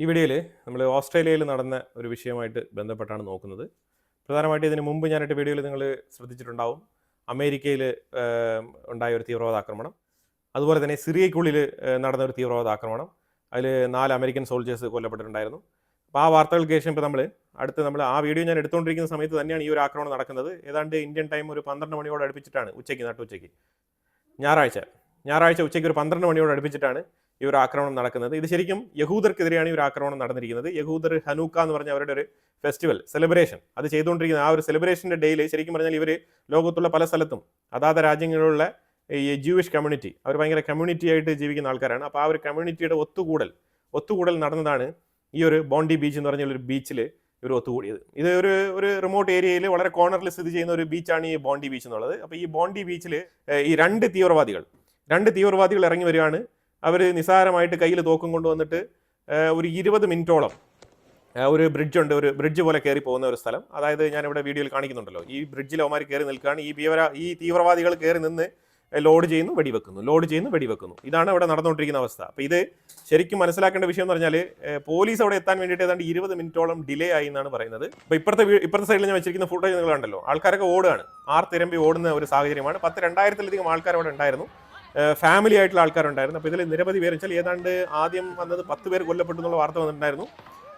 ഈ വീഡിയോയിൽ നമ്മൾ ഓസ്ട്രേലിയയിൽ നടന്ന ഒരു വിഷയമായിട്ട് ബന്ധപ്പെട്ടാണ് നോക്കുന്നത്. പ്രധാനമായിട്ട് ഇതിന് മുമ്പ് ഞാനിട്ട് വീഡിയോയിൽ നിങ്ങൾ ശ്രദ്ധിച്ചിട്ടുണ്ടാവും. അമേരിക്കയിൽ ഉണ്ടായ ഒരു തീവ്രവാദ ആക്രമണം അതുപോലെ തന്നെ സിറിയയ്ക്കുള്ളിൽ നടന്ന ഒരു തീവ്രവാദ ആക്രമണം അതിൽ നാല് അമേരിക്കൻ സോൾജേഴ്സ് കൊല്ലപ്പെട്ടിട്ടുണ്ടായിരുന്നു. അപ്പോൾ ആ വാർത്തകൾക്ക് ശേഷം ഇപ്പോൾ നമ്മൾ അടുത്ത് നമ്മൾ ആ വീഡിയോ ഞാൻ എടുത്തുകൊണ്ടിരിക്കുന്ന സമയത്ത് തന്നെയാണ് ഈ ഒരു ആക്രമണം നടക്കുന്നത്. ഏതാണ്ട് ഇന്ത്യൻ ടൈം ഒരു പന്ത്രണ്ട് മണിയോട് അടുപ്പിച്ചിട്ടാണ് ഉച്ചയ്ക്ക് നട്ടുച്ചയ്ക്ക്. ഞായറാഴ്ച. ഞായറാഴ്ച ഉച്ചയ്ക്ക് ഒരു പന്ത്രണ്ട് മണിയോട് അടുപ്പിച്ചിട്ടാണ് ഈ ഒരു ആക്രമണം നടക്കുന്നത്. ഇത് ശരിക്കും യഹൂദർക്കെതിരെയാണ് ഈ ഒരു ആക്രമണം നടന്നിരിക്കുന്നത്. യഹൂദർ ഹനൂക്ക എന്ന് പറഞ്ഞ അവരുടെ ഒരു ഫെസ്റ്റിവൽ സെലിബ്രേഷൻ അത് ചെയ്തുകൊണ്ടിരിക്കുന്ന ആ ഒരു സെലിബ്രേഷന്റെ ഡേയിൽ ശരിക്കും പറഞ്ഞാൽ ഇവർ ലോകത്തുള്ള പല സ്ഥലത്തും അതാത് രാജ്യങ്ങളിലുള്ള ഈ ജൂയിഷ് കമ്മ്യൂണിറ്റി അവർ ഭയങ്കര കമ്മ്യൂണിറ്റി ആയിട്ട് ജീവിക്കുന്ന ആൾക്കാരാണ്. അപ്പോൾ ആ ഒരു കമ്മ്യൂണിറ്റിയുടെ ഒത്തുകൂടൽ ഒത്തുകൂടൽ നടന്നതാണ് ഈ ഒരു ബോണ്ടി ബീച്ച് എന്ന് പറഞ്ഞ ഒരു ബീച്ചിൽ ഇവർ ഒത്തുകൂടിയത്. ഇത് ഒരു ഒരു റിമോട്ട് ഏരിയയിൽ വളരെ കോർണറിൽ സ്ഥിതി ചെയ്യുന്ന ഒരു ബീച്ചാണ് ഈ ബോണ്ടി ബീച്ച് എന്നുള്ളത്. അപ്പോൾ ഈ ബോണ്ടി ബീച്ചിൽ ഈ രണ്ട് തീവ്രവാദികൾ രണ്ട് തീവ്രവാദികൾ ഇറങ്ങി വരികയാണ്. അവർ നിസ്സാരമായിട്ട് കയ്യിൽ തോക്കും കൊണ്ടുവന്നിട്ട് ഒരു ഇരുപത് മിനിറ്റോളം ഒരു ബ്രിഡ്ജ് ഉണ്ട് ഒരു ബ്രിഡ്ജ് പോലെ കയറി പോകുന്ന ഒരു സ്ഥലം. അതായത് ഞാൻ ഇവിടെ വീഡിയോയിൽ കാണിക്കുന്നുണ്ടല്ലോ. ഈ ബ്രിഡ്ജിൽ അവന്മാർ കയറി നിൽക്കുകയാണ്. ഈ ഭീവര ഈ തീവ്രവാദികൾ കയറി നിന്ന് ലോഡ് ചെയ്യുന്നു വെടിവെക്കുന്നു ലോഡ് ചെയ്യുന്നു വെടിവെക്കുന്നു. ഇതാണ് ഇവിടെ നടന്നുകൊണ്ടിരിക്കുന്ന അവസ്ഥ. അപ്പോൾ ഇത് ശരിക്കും മനസ്സിലാക്കേണ്ട വിഷയം എന്ന് പറഞ്ഞാൽ പോലീസ് അവിടെ എത്താൻ വേണ്ടിയിട്ട് ഏതാണ്ട് ഇരുപത് മിനിറ്റോളം ഡിലേ ആയി എന്നാണ് പറയുന്നത്. അപ്പോൾ ഇപ്പുറത്തെ ഇപ്പുറത്തെ സൈഡിൽ ഞാൻ വെച്ചിരിക്കുന്ന ഫുട്ടേജ് നിങ്ങൾ കണ്ടല്ലോ. ആൾക്കാരൊക്കെ ഓടുകയാണ്. ആർ തിരമ്പി ഓടുന്ന ഒരു സാഹചര്യമാണ്. പത്ത് രണ്ടായിരത്തിലധികം ആൾക്കാർ അവിടെ ഉണ്ടായിരുന്നു. ഫാമിലി ആയിട്ടുള്ള ആൾക്കാരുണ്ടായിരുന്നു. അപ്പോൾ ഇതിൽ നിരവധി പേര് വെച്ചാൽ ഏതാണ്ട് ആദ്യം വന്നത് പത്ത് പേര് കൊല്ലപ്പെട്ടു എന്നുള്ള വാർത്ത വന്നിട്ടുണ്ടായിരുന്നു.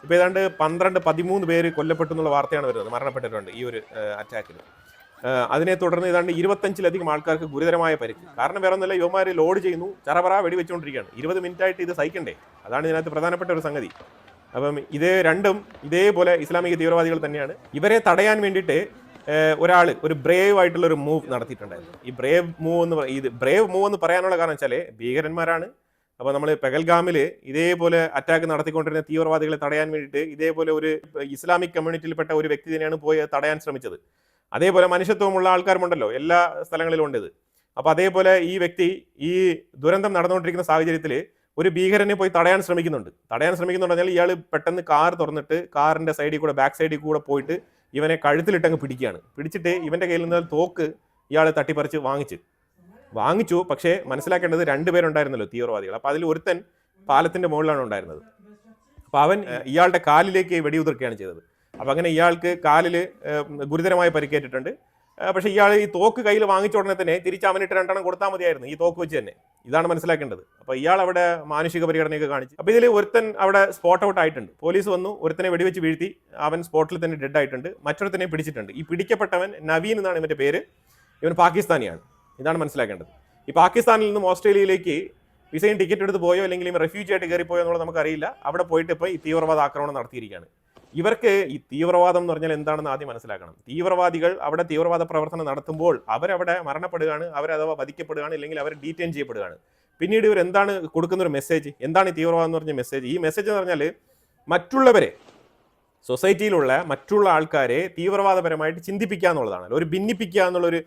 ഇപ്പോൾ ഏതാണ്ട് പന്ത്രണ്ട് പതിമൂന്ന് പേര് കൊല്ലപ്പെട്ടു എന്നുള്ള വാർത്തയാണ് വരുന്നത് മരണപ്പെട്ടിട്ടുണ്ട് ഈ ഒരു അറ്റാക്കിൽ അതിനെ തുടർന്ന് ഏതാണ്ട് ഇരുപത്തഞ്ചിലധികം ആൾക്കാർക്ക് ഗുരുതരമായ പരിക്ക്. കാരണം വേറെ ഒന്നുമില്ല യുവമാർ ലോഡ് ചെയ്യുന്നു ചറപറ വെടിവെച്ചുകൊണ്ടിരിക്കുകയാണ്. ഇരുപത് മിനിറ്റ് ആയിട്ട് ഇത് സഹിക്കണ്ടേ? അതാണ് ഇതിനകത്ത് പ്രധാനപ്പെട്ട ഒരു സംഗതി. അപ്പം ഇതേ രണ്ടും ഇതേപോലെ ഇസ്ലാമിക തീവ്രവാദികൾ തന്നെയാണ്. ഇവരെ തടയാൻ വേണ്ടിയിട്ട് ഒരാൾ ഒരു ബ്രേവ് ആയിട്ടുള്ള ഒരു മൂവ് നടത്തിയിട്ടുണ്ടായിരുന്നു. ഈ ബ്രേവ് മൂവ് എന്ന് ഇത് ബ്രേവ് മൂവ് എന്ന് പറയാനുള്ള കാരണം വെച്ചാൽ ഭീകരന്മാരാണ്. അപ്പോൾ നമ്മൾ പെഗൽഗാമിൽ ഇതേപോലെ അറ്റാക്ക് നടത്തിക്കൊണ്ടിരുന്ന തീവ്രവാദികളെ തടയാൻ വേണ്ടിയിട്ട് ഇതേപോലെ ഒരു ഇസ്ലാമിക് കമ്മ്യൂണിറ്റിയിൽപ്പെട്ട ഒരു വ്യക്തി തന്നെയാണ് പോയി തടയാൻ ശ്രമിച്ചത്. അതേപോലെ മനുഷ്യത്വമുള്ള ആൾക്കാരുമുണ്ടല്ലോ എല്ലാ സ്ഥലങ്ങളിലും ഉണ്ട് അപ്പോൾ അതേപോലെ ഈ വ്യക്തി ഈ ദുരന്തം നടന്നുകൊണ്ടിരിക്കുന്ന സാഹചര്യത്തിൽ ഒരു ഭീകരനെ പോയി തടയാൻ ശ്രമിക്കുന്നുണ്ട്. തടയാൻ ശ്രമിക്കുന്നുണ്ടെങ്കിൽ ഇയാൾ പെട്ടെന്ന് കാർ തുറന്നിട്ട് കാറിന്റെ സൈഡിൽ കൂടെ ബാക്ക് സൈഡിൽ കൂടെ പോയിട്ട് ഇവനെ കഴുത്തിലിട്ടങ്ങ് പിടിക്കുകയാണ്. പിടിച്ചിട്ട് ഇവന്റെ കയ്യിൽ നിന്ന് തോക്ക് ഇയാൾ തട്ടിപ്പറിച്ച് വാങ്ങിച്ച്. വാങ്ങിച്ചു പക്ഷേ മനസ്സിലാക്കേണ്ടത് രണ്ടുപേരുണ്ടായിരുന്നല്ലോ തീവ്രവാദികൾ. അപ്പോൾ അതിൽ ഒരുത്തൻ പാലത്തിന്റെ മുകളിലാണ് ഉണ്ടായിരുന്നത്. അപ്പോൾ അവൻ ഇയാളുടെ കാലിലേക്ക് വെടിയുതിർക്കുകയാണ് ചെയ്തത്. അപ്പോൾ അങ്ങനെ ഇയാൾക്ക് കാലിൽ ഗുരുതരമായി പരിക്കേറ്റിട്ടുണ്ട്. പക്ഷേ ഇയാൾ ഈ തോക്ക് കയ്യിൽ വാങ്ങിച്ച ഉടനെ തന്നെ തിരിച്ച് അവനിട്ട് രണ്ടെണ്ണം കൊടുത്താൽ മതിയായിരുന്നു ഈ തോക്ക് വെച്ച് തന്നെ. ഇതാണ് മനസ്സിലാക്കേണ്ടത്. അപ്പോൾ ഇയാൾ അവിടെ മാനുഷിക പരിഗണനയൊക്കെ കാണിച്ചു അപ്പോൾ ഇതിൽ ഒരുത്തൻ അവിടെ സ്പോട്ട് ഔട്ട് ആയിട്ടുണ്ട്. പോലീസ് വന്നു ഒരുത്തനെ വെടിവെച്ച് വീഴ്ത്തി അവൻ സ്പോട്ടിൽ തന്നെ ഡെഡ് ആയിട്ടുണ്ട്. മറ്റൊരുത്തനെ പിടിച്ചിട്ടുണ്ട്. ഈ പിടിക്കപ്പെട്ടവൻ നവീൻ എന്നാണ് ഇവന്റെ പേര്. ഇവൻ പാകിസ്ഥാനിയാണ്. ഇതാണ് മനസ്സിലാക്കേണ്ടത്. ഈ പാകിസ്ഥാനിൽ നിന്നും ഓസ്ട്രേലിയയിലേക്ക് വിസയും ടിക്കറ്റ് എടുത്ത് പോയോ അല്ലെങ്കിൽ റെഫ്യൂജി ആയിട്ട് കയറിപ്പോയോ പോയോ എന്നുള്ളത് നമുക്കറിയില്ല. അവിടെ പോയിട്ട് ഇപ്പോൾ ഈ തീവ്രവാദ ആക്രമണം നടത്തിയിരിക്കുകയാണ്. ഇവർക്ക് ഈ തീവ്രവാദം എന്ന് പറഞ്ഞാൽ എന്താണെന്ന് ആദ്യം മനസ്സിലാക്കണം. തീവ്രവാദികൾ അവിടെ തീവ്രവാദ പ്രവർത്തനം നടത്തുമ്പോൾ അവരവിടെ മരണപ്പെടുകയാണ് അവരഥവാ വധിക്കപ്പെടുകയാണ് അല്ലെങ്കിൽ അവർ ഡീറ്റെയിൻ ചെയ്യപ്പെടുകയാണ്. പിന്നീട് ഇവർ എന്താണ് കൊടുക്കുന്ന ഒരു മെസ്സേജ് എന്താണ് ഈ തീവ്രവാദം എന്ന് പറഞ്ഞ മെസ്സേജ് ഈ മെസ്സേജ് എന്ന് പറഞ്ഞാൽ മറ്റുള്ളവരെ സൊസൈറ്റിയിലുള്ള മറ്റുള്ള ആൾക്കാരെ തീവ്രവാദപരമായിട്ട് ചിന്തിപ്പിക്കുക എന്നുള്ളതാണ്. ഒരു ഭിന്നിപ്പിക്കുക എന്നുള്ളൊരു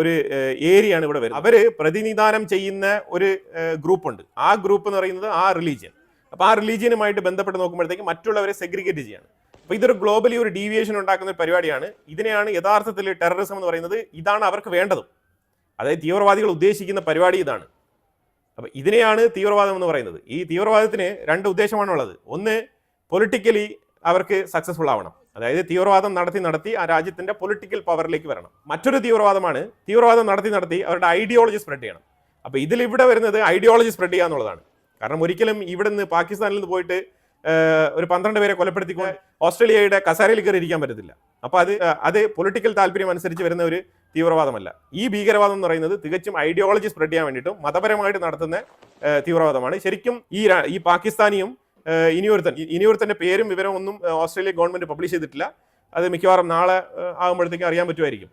ഒരു ഏരിയയാണ് ഇവിടെ വരുന്നത്. അവർ പ്രതിനിധാനം ചെയ്യുന്ന ഒരു ഗ്രൂപ്പുണ്ട് ആ ഗ്രൂപ്പ് എന്ന് പറയുന്നത് ആ റിലീജിയൻ അപ്പൊ ആ റിലീജിയനുമായിട്ട് ബന്ധപ്പെട്ട് നോക്കുമ്പോഴത്തേക്ക് മറ്റുള്ളവരെ സെഗ്രിഗേറ്റ് ചെയ്യാണ്. അപ്പൊ ഇതൊരു ഗ്ലോബലി ഒരു ഡീവിയേഷൻ ഉണ്ടാക്കുന്ന ഒരു പരിപാടിയാണ്. ഇതിനെയാണ് യഥാർത്ഥത്തിൽ ടെററിസം എന്ന് പറയുന്നത്. ഇതാണ് അവർക്ക് വേണ്ടതും. അതായത് തീവ്രവാദികൾ ഉദ്ദേശിക്കുന്ന പരിപാടി ഇതാണ്. അപ്പൊ ഇതിനെയാണ് തീവ്രവാദം എന്ന് പറയുന്നത്. ഈ തീവ്രവാദത്തിന് രണ്ട് ഉദ്ദേശമാണുള്ളത് ഒന്ന് പൊളിറ്റിക്കലി അവർക്ക് സക്സസ്ഫുൾ ആവണം. അതായത് തീവ്രവാദം നടത്തി നടത്തി ആ രാജ്യത്തിന്റെ പൊളിറ്റിക്കൽ പവറിലേക്ക് വരണം. മറ്റൊരു തീവ്രവാദമാണ് തീവ്രവാദം നടത്തി നടത്തി അവരുടെ ഐഡിയോളജി സ്പ്രെഡ് ചെയ്യണം. അപ്പോൾ ഇതിൽ ഇവിടെ വരുന്നത് ഐഡിയോളജി സ്പ്രെഡ് ചെയ്യുക എന്നുള്ളതാണ് കാരണം ഒരിക്കലും ഇവിടെ നിന്ന് പാകിസ്ഥാനിൽ നിന്ന് പോയിട്ട് ഒരു പന്ത്രണ്ട് പേരെ കൊലപ്പെടുത്തിക്കൊണ്ട് ഓസ്ട്രേലിയയുടെ കസാരയിൽ കയറി ഇരിക്കാൻ പറ്റത്തില്ല. അപ്പോൾ അത് അത് പൊളിറ്റിക്കൽ താല്പര്യം അനുസരിച്ച് വരുന്ന ഒരു തീവ്രവാദമല്ല. ഈ ഭീകരവാദം എന്ന് പറയുന്നത് തികച്ചും ഐഡിയോളജി സ്പ്രെഡ് ചെയ്യാൻ വേണ്ടിയിട്ടും മതപരമായിട്ട് നടത്തുന്ന തീവ്രവാദമാണ്. ശരിക്കും ഈ ഈ പാകിസ്ഥാനിയും ഇനിയൊരുത്തൻ ഇനിയൊരുത്തന്റെ പേരും വിവരവും ഒന്നും ഓസ്ട്രേലിയ ഗവൺമെന്റ് പബ്ലിഷ് ചെയ്തിട്ടില്ല. അത് മിക്കവാറും നാളെ ആകുമ്പോഴത്തേക്കും അറിയാൻ പറ്റുമായിരിക്കും.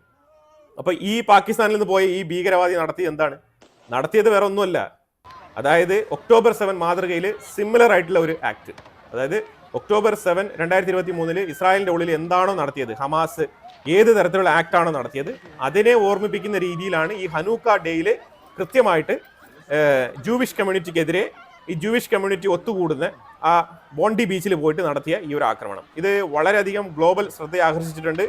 അപ്പോൾ ഈ പാകിസ്ഥാനിൽ നിന്ന് പോയ ഈ ഭീകരവാദി നടത്തിയത് എന്താണ്? നടത്തിയത് വേറെ ഒന്നുമല്ല. അതായത് ഒക്ടോബർ സെവൻ മാതൃകയിൽ സിമിലർ ആയിട്ടുള്ള ഒരു ആക്ട് അതായത് ഒക്ടോബർ സെവൻ രണ്ടായിരത്തി ഇരുപത്തി മൂന്നിൽ ഇസ്രായേലിന്റെ ഉള്ളിൽ എന്താണോ നടത്തിയത് ഹമാസ് ഏത് തരത്തിലുള്ള ആക്ട് ആണോ നടത്തിയത് അതിനെ ഓർമ്മിപ്പിക്കുന്ന രീതിയിലാണ് ഈ ഹനൂക്ക ഡേയിൽ കൃത്യമായിട്ട് ജൂവിഷ് കമ്മ്യൂണിറ്റിക്കെതിരെ ഈ ജൂവിഷ് കമ്മ്യൂണിറ്റി ഒത്തുകൂടുന്ന ആ ബോണ്ടി ബീച്ചിൽ പോയിട്ട് നടത്തിയ ഈ ഒരു ആക്രമണം. ഇത് വളരെയധികം ഗ്ലോബൽ ശ്രദ്ധയെ ആകർഷിച്ചിട്ടുണ്ട്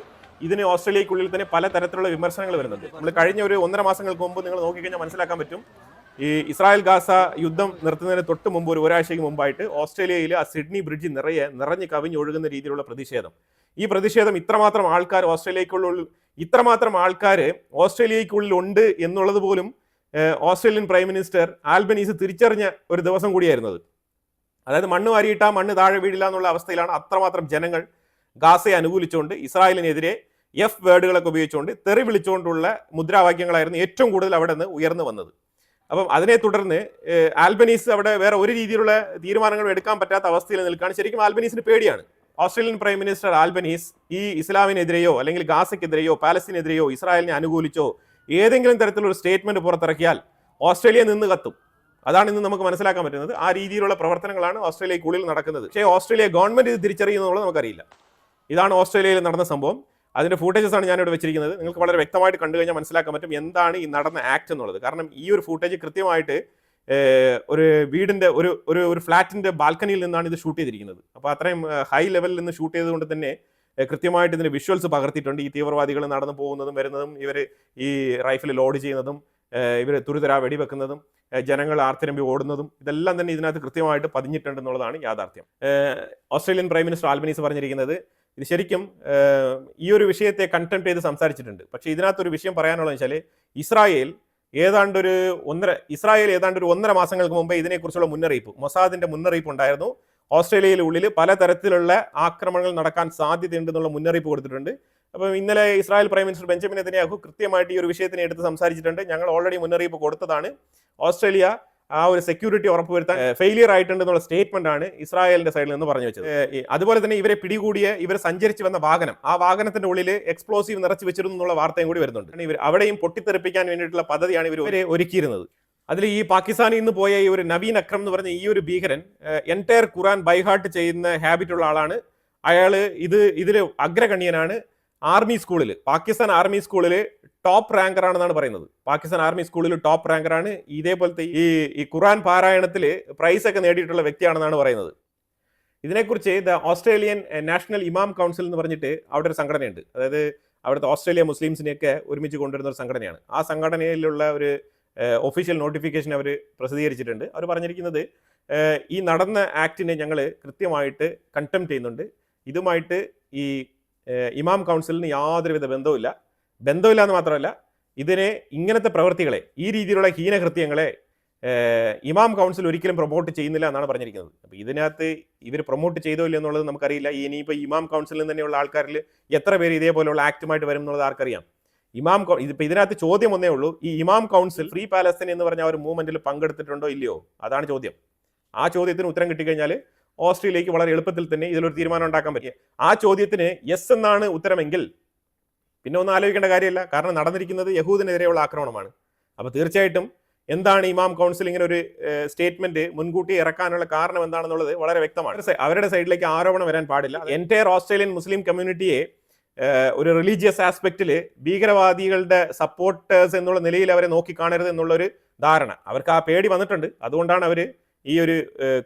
ഇതിന് ഓസ്ട്രേലിയക്കുള്ളിൽ തന്നെ പല തരത്തിലുള്ള വിമർശനങ്ങൾ വരുന്നുണ്ട്. നമ്മൾ കഴിഞ്ഞ ഒരു ഒന്നര മാസങ്ങൾക്ക് മുമ്പ് നിങ്ങൾ നോക്കിക്കഴിഞ്ഞാൽ മനസ്സിലാക്കാൻ പറ്റും ഈ ഇസ്രായേൽ ഗാസ യുദ്ധം നിർത്തുന്നതിന് തൊട്ട് മുമ്പ് ഒരു ഒരാഴ്ചയ്ക്ക് മുമ്പായിട്ട് ഓസ്ട്രേലിയയിൽ ആ സിഡ്നി ബ്രിഡ്ജ് നിറയെ നിറഞ്ഞ് കവിഞ്ഞൊഴുകുന്ന രീതിയിലുള്ള പ്രതിഷേധം. ഈ പ്രതിഷേധം ഇത്രമാത്രം ആൾക്കാർ ഓസ്ട്രേലിയക്കുള്ളിൽ ഇത്രമാത്രം ആൾക്കാർ ഓസ്ട്രേലിയക്കുള്ളിൽ ഉണ്ട് എന്നുള്ളത് പോലും ഓസ്ട്രേലിയൻ പ്രൈം മിനിസ്റ്റർ ആൽബനീസ് തിരിച്ചറിഞ്ഞ ഒരു ദിവസം കൂടിയായിരുന്നത്. അതായത് മണ്ണ് വാരിയിട്ടാ മണ്ണ് താഴെ വീടില്ല എന്നുള്ള അവസ്ഥയിലാണ് അത്രമാത്രം ജനങ്ങൾ ഗാസയെ അനുകൂലിച്ചുകൊണ്ട് ഇസ്രായേലിനെതിരെ എഫ് വേർഡുകളൊക്കെ ഉപയോഗിച്ചുകൊണ്ട് തെറി വിളിച്ചുകൊണ്ടുള്ള മുദ്രാവാക്യങ്ങളായിരുന്നു ഏറ്റവും കൂടുതൽ അവിടെ നിന്ന് ഉയർന്നു വന്നത്. അപ്പം അതിനെ തുടർന്ന് ആൽബനീസ് അവിടെ വേറെ ഒരു രീതിയിലുള്ള തീരുമാനങ്ങൾ എടുക്കാൻ പറ്റാത്ത അവസ്ഥയിൽ നിൽക്കുകയാണ്. ശരിക്കും ആൽബനീസിന് പേടിയാണ്. ഓസ്ട്രേലിയൻ പ്രൈം മിനിസ്റ്റർ ആൽബനീസ് ഈ ഇസ്ലാമിനെതിരെയോ അല്ലെങ്കിൽ ഗാസയ്ക്കെതിരെയോ പാലസ്തീനെതിരെയോ ഇസ്രായേലിനെ അനുകൂലിച്ചോ ഏതെങ്കിലും തരത്തിലുള്ള ഒരു സ്റ്റേറ്റ്മെന്റ് പുറത്തിറക്കിയാൽ ഓസ്ട്രേലിയ നിന്ന് കത്തും. അതാണ് ഇന്ന് നമുക്ക് മനസ്സിലാക്കാൻ പറ്റുന്നത്. ആ രീതിയിലുള്ള പ്രവർത്തനങ്ങളാണ് ഓസ്ട്രേലിയക്കുള്ളിൽ നടക്കുന്നത്. പക്ഷേ ഓസ്ട്രേലിയ ഗവൺമെന്റ് ഇത് തിരിച്ചറിയുന്നുള്ളത് നമുക്കറിയില്ല ഇതാണ് ഓസ്ട്രേലിയയിൽ നടന്ന സംഭവം. അതിന്റെ ഫൂട്ടേജസാണ് ഞാനിവിടെ വെച്ചിരിക്കുന്നത്. നിങ്ങൾക്ക് വളരെ വ്യക്തമായിട്ട് കണ്ടു കഴിഞ്ഞാൽ മനസ്സിലാക്കാൻ പറ്റും എന്താണ് ഈ നടന്ന ആക്ട് എന്നുള്ളത്. കാരണം ഈ ഒരു ഫൂട്ടേജ് കൃത്യമായിട്ട് ഒരു വീടിന്റെ ഒരു ഒരു ഒരു ഫ്ലാറ്റിന്റെ ബാൽക്കണിയിൽ നിന്നാണ് ഇത് ഷൂട്ട് ചെയ്തിരിക്കുന്നത്. അപ്പോൾ അത്രയും ഹൈ ലെവലിൽ നിന്ന് ഷൂട്ട് ചെയ്തുകൊണ്ട് തന്നെ കൃത്യമായിട്ട് ഇതിന്റെ വിഷ്വൽസ് പകർത്തിയിട്ടുണ്ട്. ഈ തീവ്രവാദികൾ നടന്നു പോകുന്നതും വരുന്നതും ഇവർ ഈ റൈഫിൽ ലോഡ് ചെയ്യുന്നതും ഇവർ തുരിതരാ വെടിവെക്കുന്നതും ജനങ്ങൾ ആർത്തിരമ്പി ഓടുന്നതും ഇതെല്ലാം തന്നെ ഇതിനകത്ത് കൃത്യമായിട്ട് പതിഞ്ഞിട്ടുണ്ട് എന്നുള്ളതാണ് യാഥാർത്ഥ്യം. ഓസ്ട്രേലിയൻ പ്രൈം മിനിസ്റ്റർ ആൽബനീസ് പറഞ്ഞിരിക്കുന്നത് ഇത് ശരിക്കും ഈ ഒരു വിഷയത്തെ കണ്ടംപ്റ്റ് ചെയ്ത് സംസാരിച്ചിട്ടുണ്ട്. പക്ഷേ ഇതിനകത്തൊരു വിഷയം പറയാനുള്ളത് വെച്ചാൽ ഇസ്രായേൽ ഏതാണ്ട് ഒരു ഒന്നര ഇസ്രായേൽ ഏതാണ്ട് ഒരു ഒന്നര മാസങ്ങൾക്ക് മുമ്പേ ഇതിനെക്കുറിച്ചുള്ള മുന്നറിയിപ്പ് മൊസാദിന്റെ മുന്നറിയിപ്പ് ഉണ്ടായിരുന്നു. ഓസ്ട്രേലിയയിലെ ഉള്ളിൽ പലതരത്തിലുള്ള ആക്രമണങ്ങൾ നടക്കാൻ സാധ്യതയുണ്ടെന്നുള്ള മുന്നറിയിപ്പ് കൊടുത്തിട്ടുണ്ട്. അപ്പം ഇന്നലെ Israel prime minister Benjamin Netanyahu കൃത്യമായിട്ട് ഈ ഒരു വിഷയത്തിനെ എടുത്ത് സംസാരിച്ചിട്ടുണ്ട്. ഞങ്ങൾ ഓൾറെഡി മുന്നറിയിപ്പ് കൊടുത്തതാണ്. ഓസ്ട്രേലിയ ആ ഒരു സെക്യൂരിറ്റി ഉറപ്പുവരുത്താൻ ഫെയിലിയർ ആയിട്ടുണ്ടെന്നുള്ള സ്റ്റേറ്റ്മെന്റ് ആണ് ഇസ്രായേലിന്റെ സൈഡിൽ നിന്ന് പറഞ്ഞു വെച്ചത്. അതുപോലെ തന്നെ ഇവരെ പിടികൂടിയ ഇവർ സഞ്ചരിച്ച് വന്ന വാഹനം ആ വാഹനത്തിന്റെ ഉള്ളിൽ എക്സ്പ്ലോസീവ് നിറച്ചു വെച്ചിരുന്നു എന്നുള്ള വാർത്തയും കൂടി വരുന്നുണ്ട്. ഇവർ അവിടെയും പൊട്ടിത്തെറിപ്പിക്കാൻ വേണ്ടിയിട്ടുള്ള പദ്ധതിയാണ് ഇവർ ഒരുക്കിയിരുന്നത്. അതിൽ ഈ പാകിസ്ഥാനിൽ നിന്ന് പോയ ഈ ഒരു നവീൻ അക്രം എന്ന് പറഞ്ഞ ഈ ഒരു ഭീകരൻ എന്റയർ ഖുറാൻ ബൈഹാർട്ട് ചെയ്യുന്ന ഹാബിറ്റ് ഉള്ള ആളാണ്. അയാൾ ഇത് ഇതിൽ അഗ്രഗണ്യനാണ്. ആർമി സ്കൂളിൽ പാകിസ്ഥാൻ ആർമി സ്കൂളിൽ ടോപ്പ് റാങ്കർ ആണെന്നാണ് പറയുന്നത്. പാകിസ്ഥാൻ ആർമി സ്കൂളിൽ ടോപ്പ് റാങ്കർ ആണ് ഇതേപോലത്തെ ഈ ഈ ഖുറാൻ പാരായണത്തിൽ പ്രൈസ് ഒക്കെ നേടിയിട്ടുള്ള വ്യക്തിയാണെന്നാണ് പറയുന്നത്. ഇതിനെക്കുറിച്ച് the Australian national imam council എന്ന് പറഞ്ഞിട്ട് അവിടെ ഒരു സംഘടനയുണ്ട്. അതായത് അവിടുത്തെ ഓസ്ട്രേലിയ മുസ്ലിംസിനെയൊക്കെ ഒരുമിച്ച് കൊണ്ടുവരുന്ന ഒരു സംഘടനയാണ്. ആ സംഘടനയിലുള്ള ഒരു ഒഫീഷ്യൽ നോട്ടിഫിക്കേഷൻ അവർ പ്രസിദ്ധീകരിച്ചിട്ടുണ്ട്. അവർ പറഞ്ഞിരിക്കുന്നത് ഈ നടന്ന ആക്ടിനെ ഞങ്ങൾ കൃത്യമായിട്ട് കണ്ടംപ്റ്റ് ചെയ്യുന്നുണ്ട്. ഇതുമായിട്ട് ഈ ഇമാം കൗൺസിലിന് യാതൊരുവിധ ബന്ധവുമില്ല. ബന്ധമില്ല എന്ന് മാത്രമല്ല ഇതിനെ ഇങ്ങനത്തെ പ്രവൃത്തികളെ ഈ രീതിയിലുള്ള ഹീനകൃത്യങ്ങളെ ഇമാം കൗൺസിൽ ഒരിക്കലും പ്രൊമോട്ട് ചെയ്യുന്നില്ല എന്നാണ് പറഞ്ഞിരിക്കുന്നത്. അപ്പോൾ ഇതിനകത്ത് ഇവർ പ്രൊമോട്ട് ചെയ്തോ ഇല്ല എന്നുള്ളത് നമുക്കറിയില്ല. ഇനിയിപ്പോൾ ഇമാം കൗൺസിലിൽ തന്നെയുള്ള ആൾക്കാരിൽ എത്ര പേര് ഇതേപോലെയുള്ള ആക്റ്റുമായിട്ട് വരും എന്നുള്ളത് ആർക്കറിയാം. ഇമാം ഇപ്പം ഇതിനകത്ത് ചോദ്യം ഒന്നേ ഉള്ളൂ ഈ ഇമാം കൗൺസിൽ ഫ്രീ പാലസ്തീൻ എന്ന് പറഞ്ഞ ഒരു മൂവ്മെന്റിൽ പങ്കെടുത്തിട്ടുണ്ടോ ഇല്ലയോ? അതാണ് ചോദ്യം. ആ ചോദ്യത്തിന് ഉത്തരം കിട്ടിക്കഴിഞ്ഞാൽ ഓസ്ട്രേലിയക്ക് വളരെ എളുപ്പത്തിൽ തന്നെ ഇതിലൊരു തീരുമാനം ഉണ്ടാക്കാൻ പറ്റിയ ആ ചോദ്യത്തിന് യെസ് എന്നാണ് ഉത്തരമെങ്കിൽ പിന്നെ ഒന്നും ആലോചിക്കേണ്ട കാര്യമില്ല. കാരണം നടന്നിരിക്കുന്നത് യഹൂദിനെതിരെയുള്ള ആക്രമണമാണ്. അപ്പോൾ തീർച്ചയായിട്ടും എന്താണ് ഇമാം കൗൺസിൽ ഇങ്ങനെ ഒരു സ്റ്റേറ്റ്മെന്റ് മുൻകൂട്ടി ഇറക്കാനുള്ള കാരണം എന്താണെന്നുള്ളത് വളരെ വ്യക്തമാണ്. അവരുടെ സൈഡിലേക്ക് ആരോപണം വരാൻ പാടില്ല. എന്റയർ ഓസ്ട്രേലിയൻ മുസ്ലിം കമ്മ്യൂണിറ്റിയെ ഒരു റിലീജിയസ് ആസ്പെക്റ്റിൽ ഭീകരവാദികളുടെ സപ്പോർട്ടേഴ്സ് എന്നുള്ള നിലയിൽ അവരെ നോക്കിക്കാണരുത് എന്നുള്ളൊരു ധാരണ. അവർക്ക് ആ പേടി വന്നിട്ടുണ്ട്. അതുകൊണ്ടാണ് അവർ ഈ ഒരു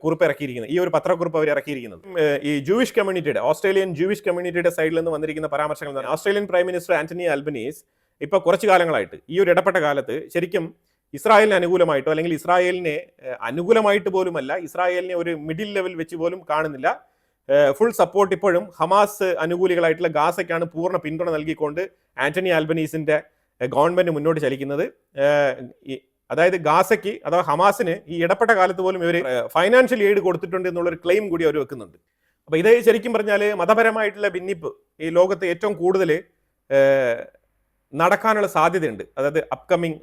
കുറിപ്പ് ഇറക്കിയിരിക്കുന്നത് ഈ ഒരു പത്രക്കുറിപ്പ് അവർ ഇറക്കിയിരിക്കുന്നത് ഈ ജൂയിഷ് കമ്മ്യൂണിറ്റിയുടെ ഓസ്ട്രേലിയൻ ജൂയിഷ് കമ്മ്യൂണിറ്റിയുടെ സൈഡിൽ നിന്ന് വന്നിരിക്കുന്ന പരാമർശങ്ങൾ? Australian prime minister Anthony Albanese ഇപ്പൊ കുറച്ച് കാലങ്ങളായിട്ട് ഈ ഒരു ഇടപെട്ട കാലത്ത് ശരിക്കും ഇസ്രായേലിന് അനുകൂലമായിട്ടോ അല്ലെങ്കിൽ ഇസ്രായേലിനെ അനുകൂലമായിട്ട് പോലുമല്ല ഇസ്രായേലിനെ ഒരു മിഡിൽ ലെവൽ വെച്ച് പോലും കാണുന്നില്ല ഫുൾ സപ്പോർട്ട് ഇപ്പോഴും ഹമാസ് അനുകൂലികളായിട്ടുള്ള ഗാസയ്ക്കാണ് പൂർണ പിന്തുണ നൽകിക്കൊണ്ട് ആന്റണി ആൽബനീസിന്റെ ഗവൺമെന്റ് മുന്നോട്ട് ചലിക്കുന്നത് അതായത് ഗാസയ്ക്ക് അഥവാ ഹമാസിന് ഈ ഇടപെട്ട കാലത്ത് പോലും ഇവർ ഫൈനാൻഷ്യൽ എയ്ഡ് കൊടുത്തിട്ടുണ്ട് എന്നുള്ളൊരു ക്ലെയിം കൂടി അവർ വെക്കുന്നുണ്ട്. അപ്പൊ ഇത് ശരിക്കും പറഞ്ഞാൽ മതപരമായിട്ടുള്ള ഭിന്നിപ്പ് ഈ ലോകത്ത് ഏറ്റവും കൂടുതൽ നടക്കാനുള്ള സാധ്യതയുണ്ട്. അതായത് അപ്കമിങ്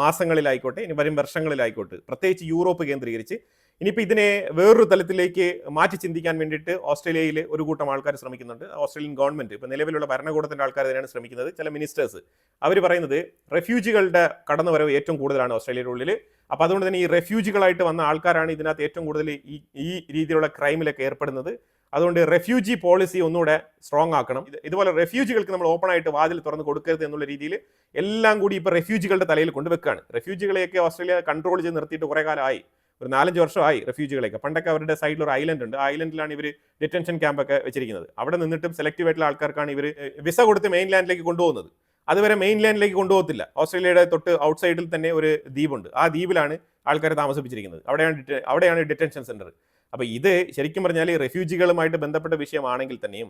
മാസങ്ങളിലായിക്കോട്ടെ ഇനി വരും വർഷങ്ങളിലായിക്കോട്ടെ പ്രത്യേകിച്ച് യൂറോപ്പ് കേന്ദ്രീകരിച്ച് ഇനിയിപ്പോൾ ഇതിനെ വേറൊരു തലത്തിലേക്ക് മാറ്റി ചിന്തിക്കാൻ വേണ്ടിയിട്ട് ഓസ്ട്രേലിയയിൽ ഒരു കൂട്ടം ആൾക്കാർ ശ്രമിക്കുന്നുണ്ട്. ഓസ്ട്രേലിയൻ ഗവൺമെന്റ് ഇപ്പോൾ നിലവിലുള്ള ഭരണകൂടത്തിന്റെ ആൾക്കാർ തന്നെയാണ് ശ്രമിക്കുന്നത്. ചില മിനിസ്റ്റേഴ്സ് അവർ പറയുന്നത് റെഫ്യൂജികളുടെ കടന്നുവരവ് ഏറ്റവും കൂടുതലാണ് ഓസ്ട്രേലിയയുടെ ഉള്ളിൽ അപ്പോൾ അതുകൊണ്ട് തന്നെ ഈ റെഫ്യൂജികളായിട്ട് വന്ന ആൾക്കാരാണ് ഇതിനകത്ത് ഏറ്റവും കൂടുതൽ ഈ ഈ രീതിയിലുള്ള ക്രൈമിലൊക്കെ ഏർപ്പെടുന്നത്. അതുകൊണ്ട് റെഫ്യൂജി പോളിസി ഒന്നുകൂടെ സ്ട്രോങ് ആക്കണം. ഇത് ഇതുപോലെ റെഫ്യൂജികൾക്ക് നമ്മൾ ഓപ്പൺ ആയിട്ട് വാതിൽ തുറന്ന് കൊടുക്കരുത് എന്നുള്ള രീതിയിൽ എല്ലാം കൂടി ഇപ്പോൾ റെഫ്യൂജികളുടെ തലയിൽ കൊണ്ടുവെക്കുകയാണ് റെഫ്യൂജികളെയൊക്കെ ഓസ്ട്രേലിയ കൺട്രോൾ ചെയ്ത് നിർത്തിയിട്ട് കുറേ കാലമായി. ഒരു നാലഞ്ച് വർഷമായി റെഫ്യൂജികളൊക്കെ പണ്ടൊക്കെ അവരുടെ സൈഡിൽ ഒരു ഐലൻഡ് ഉണ്ട്. ഐലൻഡിലാണ് ഇവർ ഡിറ്റൻഷൻ ക്യാമ്പൊക്കെ വെച്ചിരിക്കുന്നത്. അവിടെ നിന്നിട്ടും സെലക്റ്റീവ് ആയിട്ടുള്ള ആൾക്കാർക്കാണ് ഇവർ വിസ കൊടുത്ത് മെയിൻലാൻഡിലേക്ക് കൊണ്ടുപോകുന്നത്. അതുവരെ മെയിൻ ലാൻഡിലേക്ക് കൊണ്ടുപോകത്തില്ല. ഓസ്ട്രേലിയയുടെ തൊട്ട് ഔട്ട്സൈഡിൽ തന്നെ ഒരു ദ്വീപുണ്ട്. ആ ദ്വീപിലാണ് ആൾക്കാരെ താമസിപ്പിച്ചിരിക്കുന്നത്. അവിടെയാണ് അവിടെയാണ് ഡിറ്റൻഷൻ സെന്റർ അപ്പോൾ ഇത് ശരിക്കും പറഞ്ഞാൽ റെഫ്യൂജികളുമായിട്ട് ബന്ധപ്പെട്ട വിഷയമാണെങ്കിൽ തന്നെയും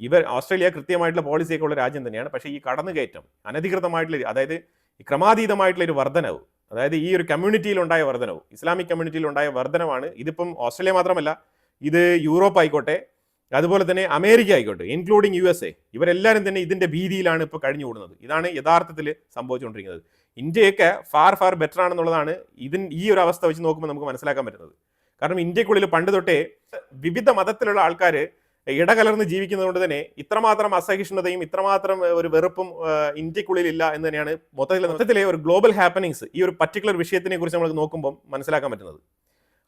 ഇവർ ഓസ്ട്രേലിയ കൃത്യമായിട്ടുള്ള പോളിസിയൊക്കെ ഉള്ള രാജ്യം തന്നെയാണ്. പക്ഷേ ഈ കടന്നുകയറ്റം അനധികൃതമായിട്ടുള്ള അതായത് ക്രമാതീതമായിട്ടുള്ള ഒരു വർധനവ് അതായത് ഈ ഒരു കമ്മ്യൂണിറ്റിയിൽ ഉണ്ടായ വർധനവ് ഇസ്ലാമിക് കമ്മ്യൂണിറ്റിയിൽ ഉണ്ടായ വർധനവാണ് ഇതിപ്പം ഓസ്ട്രേലിയ മാത്രമല്ല ഇത് യൂറോപ്പ് ആയിക്കോട്ടെ അതുപോലെ തന്നെ അമേരിക്ക ആയിക്കോട്ടെ ഇൻക്ലൂഡിങ് യു എസ് എ ഇവരെല്ലാവരും തന്നെ ഇതിന്റെ ഭീതിയിലാണ് ഇപ്പോൾ കഴിഞ്ഞു കൂടുന്നത് ഇതാണ് യഥാർത്ഥത്തിൽ സംഭവിച്ചുകൊണ്ടിരിക്കുന്നത്. ഇന്ത്യയൊക്കെ ഫാർ ഫാർ ബെറ്റർ ആണെന്നുള്ളതാണ് ഇതിൻ ഈ ഒരു അവസ്ഥ വെച്ച് നോക്കുമ്പോൾ നമുക്ക് മനസ്സിലാക്കാൻ പറ്റുന്നത്. കാരണം ഇന്ത്യക്കുള്ളിൽ പണ്ട് തൊട്ടേ വിവിധ മതത്തിലുള്ള ആൾക്കാർ ഇടകലർന്ന് ജീവിക്കുന്നതുകൊണ്ട് തന്നെ ഇത്രമാത്രം അസഹിഷ്ണുതയും ഇത്രമാത്രം ഒരു വെറുപ്പും ഇന്ത്യക്കുള്ളിൽ ഇല്ല എന്ന് തന്നെയാണ് മൊത്തത്തിൽ മൊത്തത്തിലെ ഒരു ഗ്ലോബൽ ഹാപ്പനിങ്സ് ഈ ഒരു പർട്ടിക്കുലർ വിഷയത്തിനെ കുറിച്ച് നമ്മൾ നോക്കുമ്പോൾ മനസ്സിലാക്കാൻ പറ്റുന്നത്.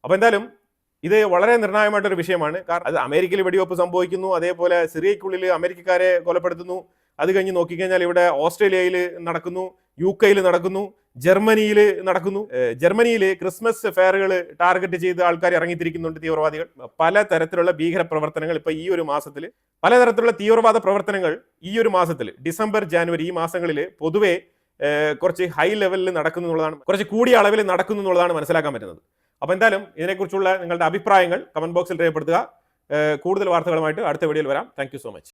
അപ്പോൾ എന്തായാലും ഇത് വളരെ നിർണായകമായിട്ടൊരു വിഷയമാണ്. കാരണം അത് അമേരിക്കയിൽ വെടിവെപ്പ് സംഭവിക്കുന്നു അതേപോലെ സിറിയക്കുള്ളിൽ അമേരിക്കക്കാരെ കൊലപ്പെടുത്തുന്നു അത് കഴിഞ്ഞ് നോക്കിക്കഴിഞ്ഞാൽ ഇവിടെ ഓസ്ട്രേലിയയിൽ നടക്കുന്നു യു കെയിൽ നടക്കുന്നു ജർമ്മനിയിൽ നടക്കുന്നു. ജർമ്മനിയിൽ ക്രിസ്മസ് ഫെയറുകൾ ടാർഗറ്റ് ചെയ്ത് ആൾക്കാർ ഇറങ്ങിത്തിരിക്കുന്നുണ്ട് തീവ്രവാദികൾ. പല തരത്തിലുള്ള ഭീകര പ്രവർത്തനങ്ങൾ ഇപ്പൊ ഈ ഒരു മാസത്തിൽ പലതരത്തിലുള്ള തീവ്രവാദ പ്രവർത്തനങ്ങൾ ഈ ഒരു മാസത്തിൽ ഡിസംബർ ജാനുവരി ഈ മാസങ്ങളിൽ പൊതുവെ കുറച്ച് ഹൈ ലെവലിൽ നടക്കുന്നു എന്നുള്ളതാണ് കുറച്ച് കൂടിയ അളവിൽ നടക്കുന്നു എന്നുള്ളതാണ് മനസ്സിലാക്കാൻ പറ്റുന്നത്. അപ്പോൾ എന്തായാലും ഇതിനെക്കുറിച്ചുള്ള നിങ്ങളുടെ അഭിപ്രായങ്ങൾ കമന്റ് ബോക്സിൽ രേഖപ്പെടുത്തുക. കൂടുതൽ വാർത്തകളുമായിട്ട് അടുത്ത വീഡിയോയിൽ വരാം. Thank so much.